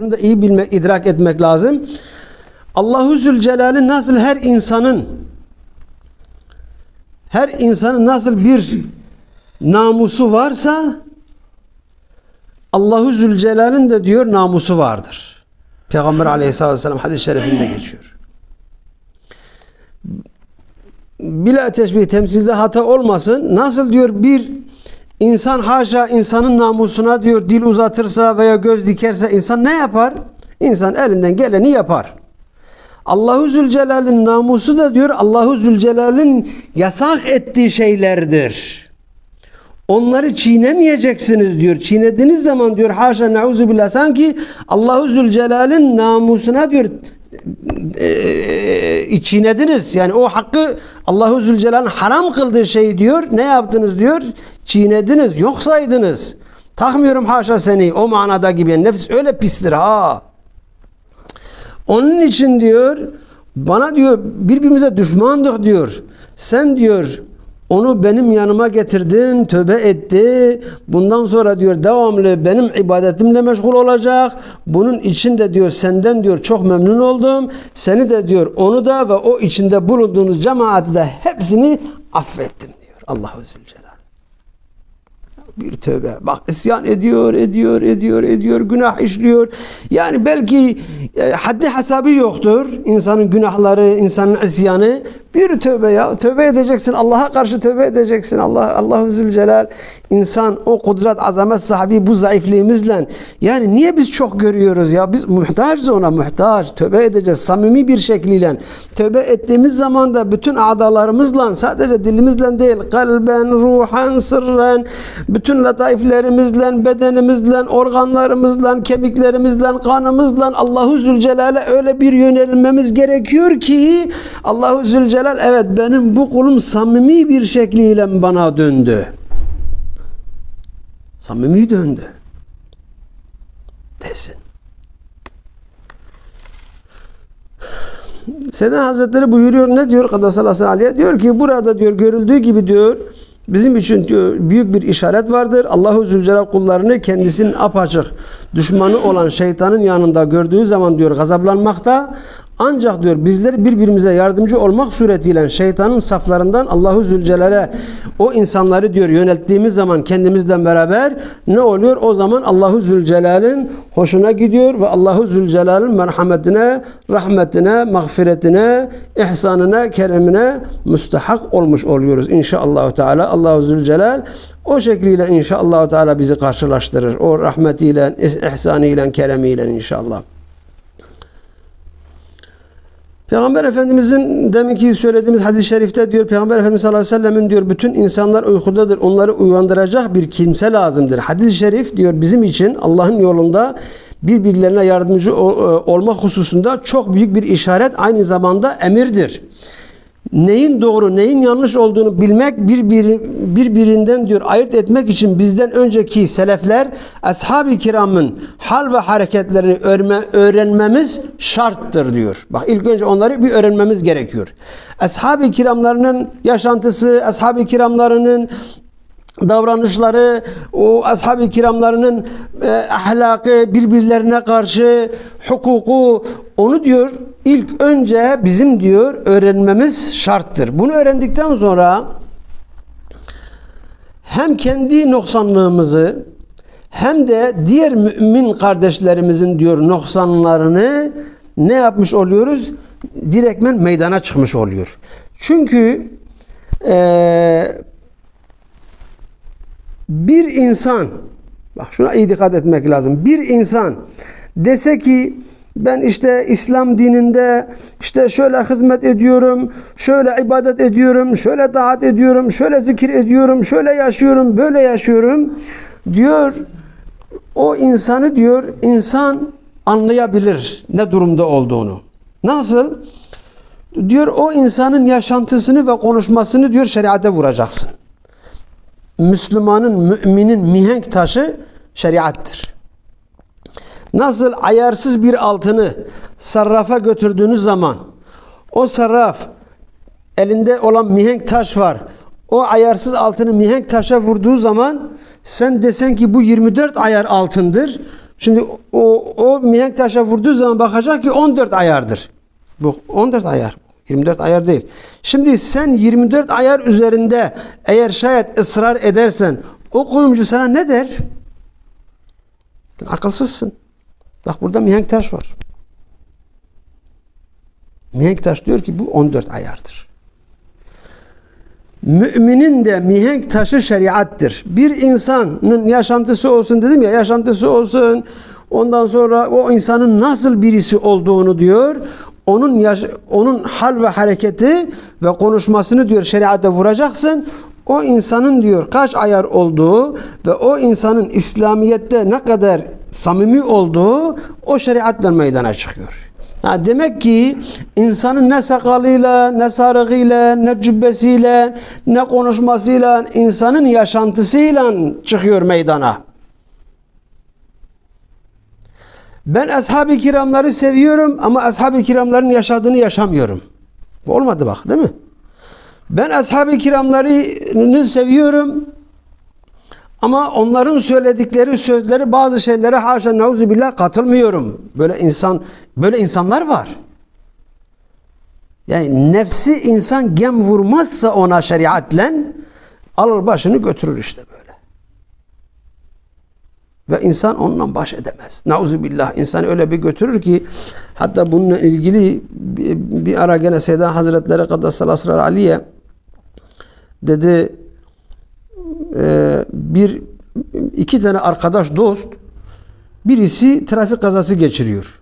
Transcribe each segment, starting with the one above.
Da iyi bilmek, idrak etmek lazım. Allahu Zülcelal'in nasıl her insanın her insanın nasıl bir namusu varsa Allahu Zülcelal'in de diyor namusu vardır. Peygamber Aleyhisselatü Vesselam hadis-i şerifinde geçiyor. Bila teşbih temsilde hata olmasın. Nasıl diyor bir insan haşa insanın namusuna diyor dil uzatırsa veya göz dikerse insan ne yapar? İnsan elinden geleni yapar. Allahu Zülcelal'in namusu da diyor Allahu Zülcelal'in yasak ettiği şeylerdir. Onları çiğnemeyeceksiniz diyor. Çiğnediğiniz zaman diyor haşa nauzu billah sanki Allahu Zülcelal'in namusuna diyor e, çiğnediniz. Yani o hakkı Allahu Zülcelal'in haram kıldığı şeyi diyor. Ne yaptınız diyor? Çiğnediniz. Yok saydınız. Takmıyorum haşa seni. O manada gibi. Yani nefis öyle pistir ha. Onun için diyor bana diyor birbirimize düşmandık diyor. Sen diyor onu benim yanıma getirdin, tövbe etti. Bundan sonra diyor devamlı benim ibadetimle meşgul olacak. Bunun için de diyor senden diyor çok memnun oldum. Seni de diyor onu da ve o içinde bulunduğunuz cemaati de hepsini affettim diyor. Allahu Zülcelal. Bir tövbe. Bak isyan ediyor, ediyor, ediyor, ediyor, günah işliyor. Yani belki e, haddi hesabı yoktur. insanın günahları, insanın isyanı. Bir tövbe ya. Tövbe edeceksin. Allah'a karşı tövbe edeceksin. Allah Allahu Zülcelal insan o kudret azamet sahibi bu zayıflığımızla yani niye biz çok görüyoruz ya? Biz muhtacız ona muhtaç. Tövbe edeceğiz samimi bir şekliyle. Tövbe ettiğimiz zaman da bütün adalarımızla sadece dilimizle değil kalben, ruhan, sırren bütün letaiflerimizle, bedenimizle, organlarımızla, kemiklerimizle, kanımızla Allahu Zülcelal'e öyle bir yönelmemiz gerekiyor ki Allahu Zülcelal evet benim bu kulum samimi bir şekliyle bana döndü. Samimi döndü. Desin. Seden Hazretleri buyuruyor ne diyor Kaddasallahu aleyhi diyor ki burada diyor görüldüğü gibi diyor bizim için diyor büyük bir işaret vardır. Allahu Zülcelal kullarını kendisinin apaçık düşmanı olan şeytanın yanında gördüğü zaman diyor gazaplanmakta. Ancak diyor bizler birbirimize yardımcı olmak suretiyle şeytanın saflarından Allahu Zülcelal'e o insanları diyor yönelttiğimiz zaman kendimizle beraber ne oluyor? O zaman Allahu Zülcelal'in hoşuna gidiyor ve Allahu Zülcelal'in merhametine, rahmetine, mağfiretine, ihsanına, keremine müstahak olmuş oluyoruz inşallah Teala. Allahu Zülcelal o şekliyle inşallah Teala bizi karşılaştırır. O rahmetiyle, ihsanıyla, keremiyle inşallah. Peygamber Efendimizin deminki söylediğimiz hadis-i şerifte diyor Peygamber Efendimiz sallallahu aleyhi ve sellemin diyor bütün insanlar uykudadır. Onları uyandıracak bir kimse lazımdır. Hadis-i şerif diyor bizim için Allah'ın yolunda birbirlerine yardımcı olmak hususunda çok büyük bir işaret aynı zamanda emirdir neyin doğru, neyin yanlış olduğunu bilmek, birbiri, birbirinden diyor ayırt etmek için bizden önceki selefler ashab-ı kiramın hal ve hareketlerini örme, öğrenmemiz şarttır diyor. Bak ilk önce onları bir öğrenmemiz gerekiyor. Ashab-ı kiramlarının yaşantısı, ashab-ı kiramlarının davranışları, o ashab-ı kiramlarının e, ahlakı, birbirlerine karşı hukuku, onu diyor ilk önce bizim diyor öğrenmemiz şarttır. Bunu öğrendikten sonra hem kendi noksanlığımızı hem de diğer mümin kardeşlerimizin diyor noksanlarını ne yapmış oluyoruz? Direktmen meydana çıkmış oluyor. Çünkü eee bir insan bak şuna iyi dikkat etmek lazım. Bir insan dese ki ben işte İslam dininde işte şöyle hizmet ediyorum, şöyle ibadet ediyorum, şöyle taat ediyorum, şöyle zikir ediyorum, şöyle yaşıyorum, böyle yaşıyorum diyor. O insanı diyor insan anlayabilir ne durumda olduğunu. Nasıl? Diyor o insanın yaşantısını ve konuşmasını diyor şeriate vuracaksın. Müslümanın, müminin mihenk taşı şeriattır. Nasıl ayarsız bir altını sarrafa götürdüğünüz zaman o sarraf elinde olan mihenk taş var. O ayarsız altını mihenk taşa vurduğu zaman sen desen ki bu 24 ayar altındır. Şimdi o, o mihenk taşa vurduğu zaman bakacak ki 14 ayardır. Bu 14 ayar. 24 ayar değil. Şimdi sen 24 ayar üzerinde eğer şayet ısrar edersen o kuyumcu sana ne der? Akılsızsın. Bak burada mihenk taş var. Mihenk taş diyor ki bu 14 ayardır. Müminin de mihenk taşı şeriattır. Bir insanın yaşantısı olsun dedim ya yaşantısı olsun ondan sonra o insanın nasıl birisi olduğunu diyor onun yaş- onun hal ve hareketi ve konuşmasını diyor şeriata vuracaksın. O insanın diyor kaç ayar olduğu ve o insanın İslamiyet'te ne kadar samimi olduğu o şeriatla meydana çıkıyor. Ha, demek ki insanın ne sakalıyla, ne sarığıyla, ne cübbesiyle, ne konuşmasıyla, insanın yaşantısıyla çıkıyor meydana. Ben ashab-ı kiramları seviyorum ama ashab-ı kiramların yaşadığını yaşamıyorum. Bu olmadı bak değil mi? Ben ashab-ı kiramlarını seviyorum ama onların söyledikleri sözleri bazı şeylere haşa neuzubillah katılmıyorum. Böyle insan böyle insanlar var. Yani nefsi insan gem vurmazsa ona şeriatlen alır başını götürür işte böyle. Ve insan onunla baş edemez. Nauzubillah insan öyle bir götürür ki hatta bununla ilgili bir, ara gene Seyda Hazretleri Kaddesallahu Asrar Aliye dedi e, bir iki tane arkadaş dost birisi trafik kazası geçiriyor.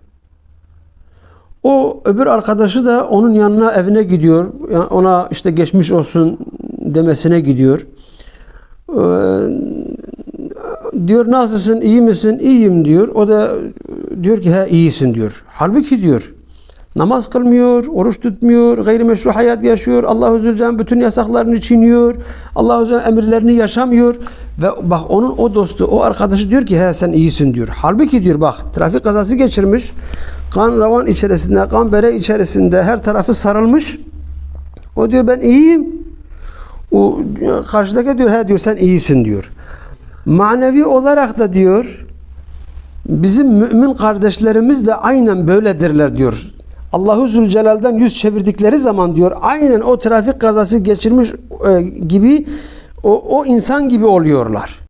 O öbür arkadaşı da onun yanına evine gidiyor. Ona işte geçmiş olsun demesine gidiyor. Ee, diyor nasılsın iyi misin? İyiyim diyor. O da diyor ki he iyisin diyor. Halbuki diyor namaz kılmıyor oruç tutmuyor gayrimeşru hayat yaşıyor. Allah Zülcelal bütün yasaklarını çiğniyor. Allah Zülcelal emirlerini yaşamıyor. Ve bak onun o dostu o arkadaşı diyor ki he sen iyisin diyor. Halbuki diyor bak trafik kazası geçirmiş kan ravan içerisinde kan bere içerisinde her tarafı sarılmış. O diyor ben iyiyim. O karşıdaki diyor he diyor sen iyisin diyor Manevi olarak da diyor bizim mümin kardeşlerimiz de aynen böyledirler diyor. Allahu Zülcelal'den yüz çevirdikleri zaman diyor aynen o trafik kazası geçirmiş e, gibi o, o insan gibi oluyorlar.